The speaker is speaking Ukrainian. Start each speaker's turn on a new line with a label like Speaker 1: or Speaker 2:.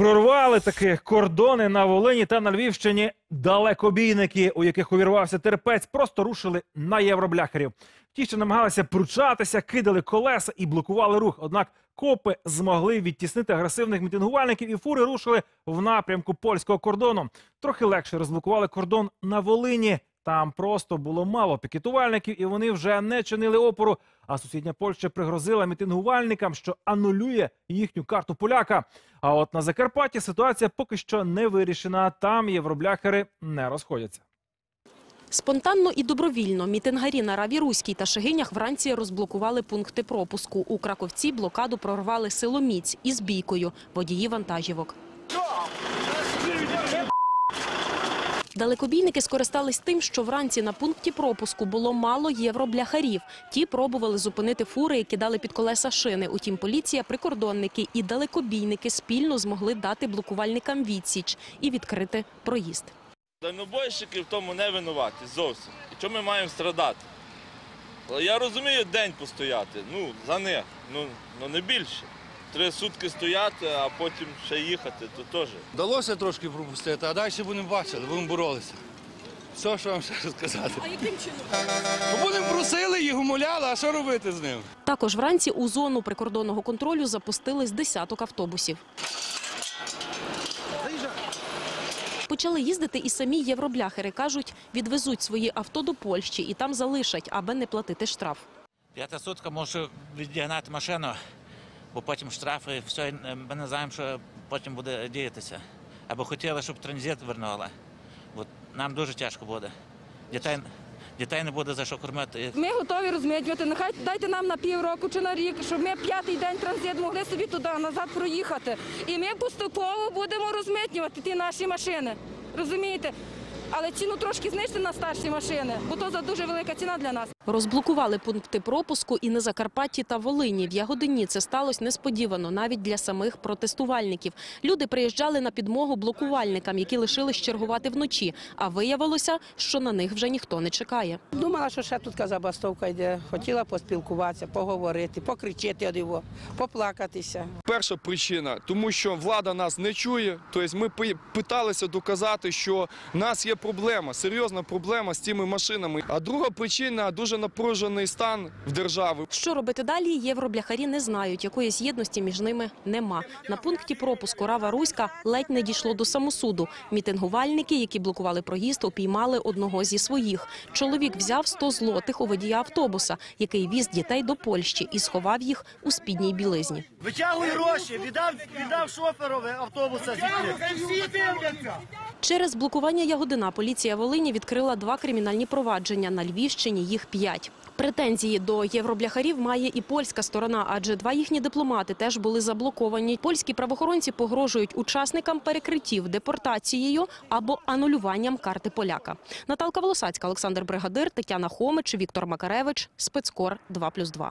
Speaker 1: Прорвали таки кордони на Волині та на Львівщині. Далекобійники, у яких увірвався терпець, просто рушили на євробляхерів. Ті, що намагалися пручатися, кидали колеса і блокували рух. Однак копи змогли відтіснити агресивних мітингувальників, і фури рушили в напрямку польського кордону. Трохи легше розблокували кордон на Волині. Там просто було мало пікетувальників, і вони вже не чинили опору. А сусідня Польща пригрозила мітингувальникам, що анулює їхню карту поляка. А от на Закарпатті ситуація поки що не вирішена. Там євробляхери не розходяться.
Speaker 2: Спонтанно і добровільно мітингарі на Раві Руській та Шегинях вранці розблокували пункти пропуску. У Краковці блокаду прорвали силоміць із бійкою водії вантажівок. Далекобійники скористались тим, що вранці на пункті пропуску було мало євробляхарів. Ті пробували зупинити фури і кидали під колеса шини. Утім, поліція, прикордонники і далекобійники спільно змогли дати блокувальникам відсіч і відкрити проїзд.
Speaker 3: Дальнобойщики в тому не винуваті зовсім. І чому ми маємо страдати? Я розумію день постояти, ну, за них, ну, ну не більше. Три сутки стояти, а потім ще їхати, то теж.
Speaker 4: Вдалося трошки пропустити, а далі будемо бачити, будемо боролися. Все, що вам ще сказати.
Speaker 2: А яким чином?
Speaker 4: Ну, Будемо просили, їх умоляли, а що робити з ним?
Speaker 2: Також вранці у зону прикордонного контролю запустили з десяток автобусів. Почали їздити і самі євробляхери. Кажуть, відвезуть свої авто до Польщі і там залишать, аби не платити штраф.
Speaker 5: П'ята сутка можу відігнати машину, бо потім штрафи, все, ми не знаємо, що потім буде діятися. Або хотіли, щоб транзит вернули. Бо нам дуже тяжко буде. Дітей, дітей не буде за що кормити.
Speaker 6: Ми готові розмитнювати. Нехай дайте нам на півроку чи на рік, щоб ми п'ятий день транзит могли собі туди назад проїхати. І ми поступово будемо розмитнювати ті наші машини. Розумієте? Але ціну трошки знижте на старші машини, бо то за дуже велика ціна для нас.
Speaker 2: Розблокували пункти пропуску і на Закарпатті та Волині. В Ягодині це сталося несподівано навіть для самих протестувальників. Люди приїжджали на підмогу блокувальникам, які лишились чергувати вночі. А виявилося, що на них вже ніхто не чекає.
Speaker 7: Думала, що ще тут забастовка йде. Хотіла поспілкуватися, поговорити, покричати од його, поплакатися.
Speaker 8: Перша причина, тому що влада нас не чує. Тобто ми пи- питалися доказати, що в нас є проблема, серйозна проблема з цими машинами. А друга причина дуже напружений стан в державі.
Speaker 2: Що робити далі, євробляхарі не знають. Якоїсь єдності між ними нема. На пункті пропуску Рава Руська ледь не дійшло до самосуду. Мітингувальники, які блокували проїзд, упіймали одного зі своїх. Чоловік взяв 100 злотих у водія автобуса, який віз дітей до Польщі і сховав їх у спідній білизні.
Speaker 9: Витягуй гроші, віддав, віддав шоферові автобуса звідти.
Speaker 2: Через блокування Ягодина поліція Волині відкрила два кримінальні провадження. На Львівщині їх п'ять. Претензії до євробляхарів має і польська сторона, адже два їхні дипломати теж були заблоковані. Польські правоохоронці погрожують учасникам перекриттів депортацією або анулюванням карти поляка. Наталка Волосацька, Олександр Бригадир, Тетяна Хомич, Віктор Макаревич, Спецкор 2+,2.